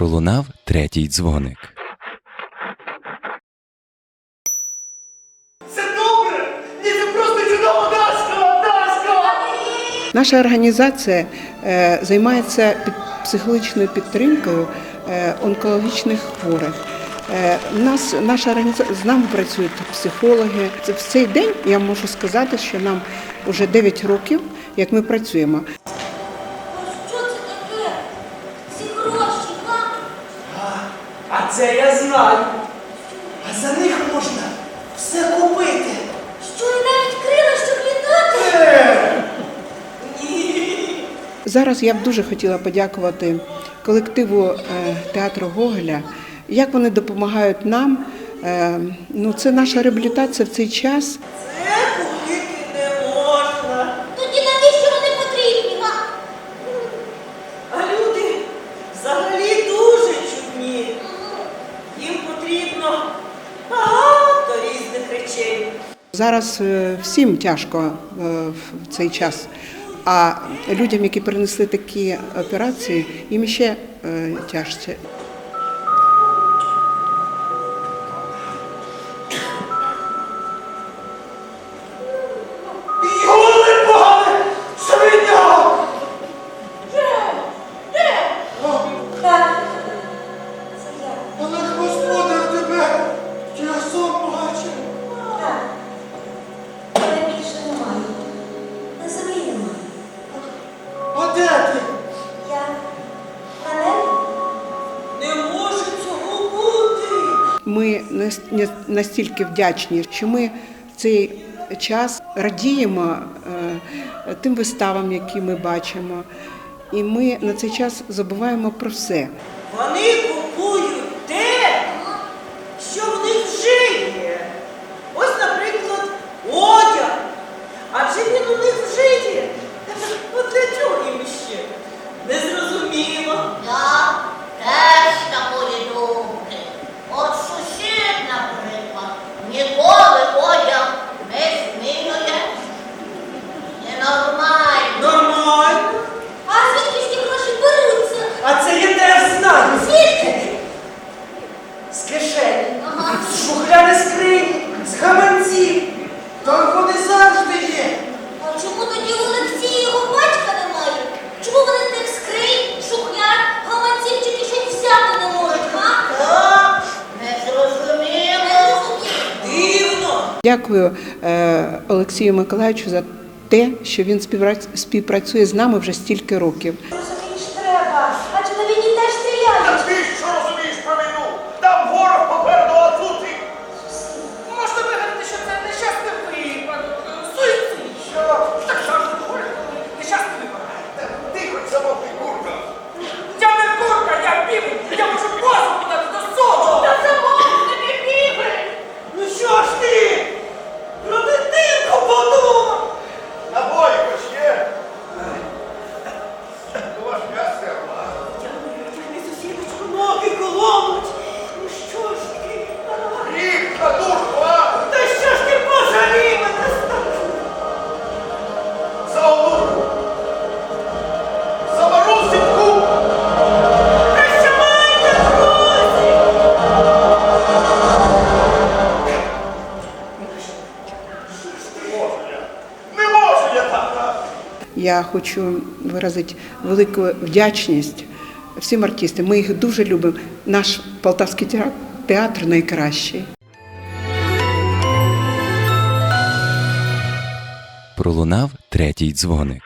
Пролунав третій дзвоник. Це добре! Ні, це просто чудово! Дашко! Наша організація е, займається під психологічною підтримкою е, онкологічних хворих. Е, нас, наша організація з нами працюють психологи. Це в цей день я можу сказати, що нам вже 9 років, як ми працюємо. Це я знаю. А за них можна все купити. Що і навіть крила, щоб літати? Е! Ні. Зараз я б дуже хотіла подякувати колективу е, театру Гоголя, як вони допомагають нам. Е, Ну, це наша реабілітація в цей час. Речей. Зараз е, всім тяжко е, в цей час. А людям, які перенесли такі операції, їм ще е, тяжче. Ми настільки вдячні, що ми цей час радіємо е, тим виставам, які ми бачимо. І ми на цей час забуваємо про все. Вони купують те, що в них вже є. Ось, наприклад, одяг. Адже він у них вже є. От для чого їм ще? Незрозуміло. Я теж такої думки. От сусід, наприклад, ніколи одяг не змінює. Ненормально. Нормально. А звідки ж ті гроші беруться? А це я теж знаю. Звідки? З кишені, Ага. з шухляди скрині, з гаманців. Там вони завжди є. А чому тоді у Олексія його батька немає? Чому вони тих скринь, шухляд, гаманців чи кишень взяти не можуть, га? Так, Не зрозуміло. дивно. Дякую е, Олексію Миколаївичу за те, що він співпрацює з нами вже стільки років. Я хочу виразити велику вдячність всім артистам. Ми їх дуже любимо. Наш полтавський театр- найкращий. Пролунав третій дзвоник.